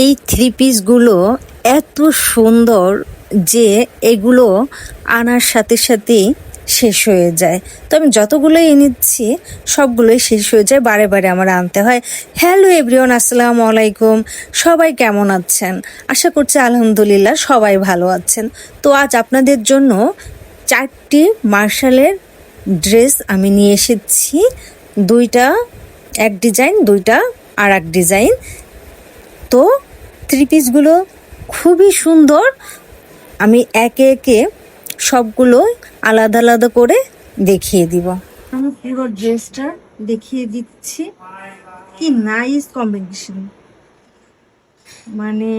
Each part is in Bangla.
এই থ্রি পিসগুলো এত সুন্দর যে এগুলো আনার সাথে সাথেই শেষ হয়ে যায়। তো আমি যতগুলোই এনেছি, সবগুলোই শেষ হয়ে যায়, বারে বারে আমার আনতে হয়। হ্যালো এভরিওয়ান আসসালামু আলাইকুম। সবাই কেমন আছেন? আশা করছি আলহামদুলিল্লাহ সবাই ভালো আছেন। তো আজ আপনাদের জন্য চারটি মার্শালের ড্রেস আমি নিয়ে এসেছি। দুইটা এক ডিজাইন, দুইটা আর এক ডিজাইন। তো থ্রি পিসগুলো খুবই সুন্দর। আমি একে একে সবগুলো আলাদা আলাদা করে দেখিয়ে দিব। আমি পুরো ড্রেসটা দেখিয়ে দিচ্ছি। কি নাইস কম্বিনেশন মানে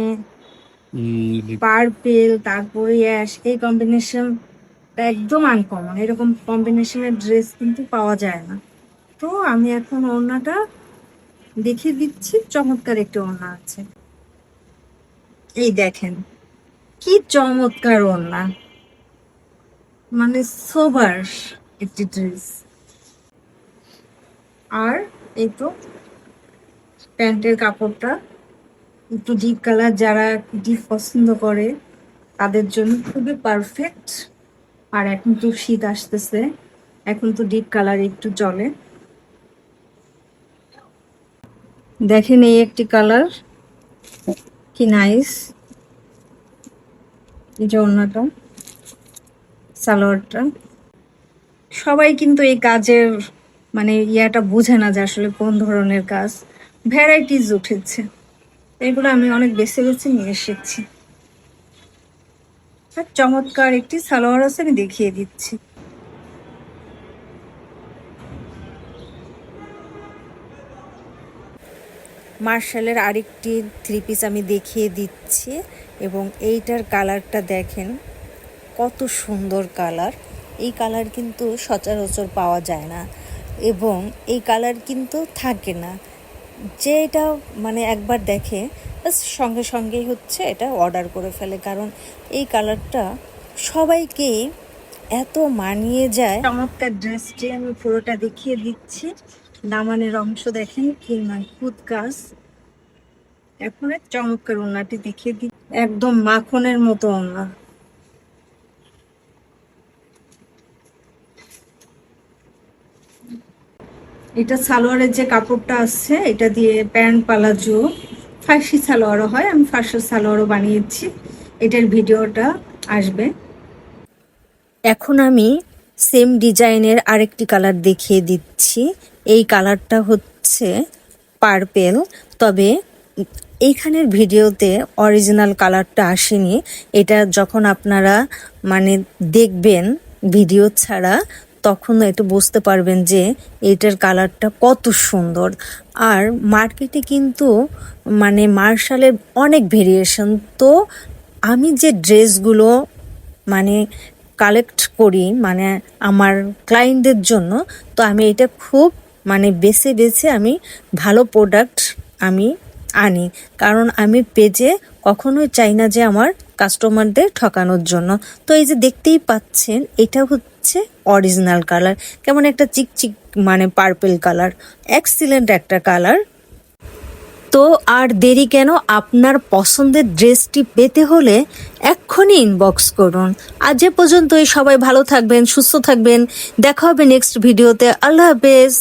পার্পেল তারপরে অ্যাশ এই কম্বিনেশন একদম আনকমন এরকম কম্বিনেশনের ড্রেস কিন্তু পাওয়া যায় না। তো আমি এখন ওড়নাটা দেখিয়ে দিচ্ছি, চমৎকার একটি ওড়না আছে। এই দেখেন, কি চমৎকার ওড়না। মানে সোবার একটি ড্রেস। আর এই তো প্যান্টের কাপড়টা একটু ডিপ কালার যারা ডিপ পছন্দ করে, তাদের জন্য খুবই পারফেক্ট আর এখন তো শীত আসতেছে, এখন তো ডিপ কালার একটু চলে। দেখেন এই একটি কালার। কি নাইস। এই যে অন্যটা, সালোয়ারটা। সবাই কিন্তু এই কাজের মানে ইয়াটা বোঝে না যে আসলে কোন ধরনের কাজ। ভ্যারাইটিস উঠেছে। এগুলো আমি অনেক বেছে বেছে নিয়ে এসেছি। আর চমৎকার একটি সালোয়ার আছে, আমি দেখিয়ে দিচ্ছি। মার্শালের আরেকটি থ্রি পিস আমি দেখিয়ে দিচ্ছি এবং এইটার কালারটা দেখেন, কত সুন্দর কালার। এই কালার কিন্তু সচরাচর পাওয়া যায় না এবং এই কালার কিন্তু থাকে না। যে এটা মানে একবার দেখে সঙ্গে সঙ্গেই হচ্ছে এটা অর্ডার করে ফেলে, কারণ এই কালারটা সবাইকে এত মানিয়ে যায়। চমৎকার ড্রেসটি আমি পুরোটা দেখিয়ে দিচ্ছি। দামানের অংশ দেখেন, কি কাজ এখন এই চমৎকার ওনাটি দেখিয়ে দিই। একদম মাখনের মতো ওনা এটা সালোয়ারের যে কাপড়টা আছে, এটা দিয়ে প্যান্ট পালাজো ফার্সি সালোয়ারও হয়, আমি ফার্সি সালোয়ারও বানিয়েছি। এটার ভিডিওটা আসবে। এখন আমি সেম ডিজাইনের আরেকটি কালার দেখিয়ে দিচ্ছি। এই কালারটা হচ্ছে পার্পেল, তবে এইখানের ভিডিওতে অরিজিনাল কালারটা আসেনি। এটা যখন আপনারা মানে দেখবেন ভিডিও ছাড়া, তখন একটু বুঝতে পারবেন যে এটার কালারটা কত সুন্দর। আর মার্কেটে কিন্তু মানে মার্শালের অনেক ভেরিয়েশন তো আমি যে ড্রেসগুলো মানে কালেক্ট করি মানে আমার ক্লায়েন্টদের জন্য, তো আমি এটা খুব মানে বেছে বেছে আমি ভালো প্রোডাক্ট আমি আনি। কারণ আমি পেজে কখনোই চাই না যে আমার কাস্টমারদের ঠকানোর জন্য। তো এই যে দেখতেই পাচ্ছেন, এটা হচ্ছে অরিজিনাল কালার কেমন একটা চিকচিক মানে পার্পেল কালার এক্সিলেন্ট একটা কালার তো আর দেরি কেন? আপনার পছন্দের ড্রেসটি পেতে হলে এক্ষুনি ইনবক্স করুন। আজ এ পর্যন্তই। সবাই ভালো থাকবেন, সুস্থ থাকবেন। দেখা হবে নেক্সট ভিডিওতে আল্লাহ হাফেজ।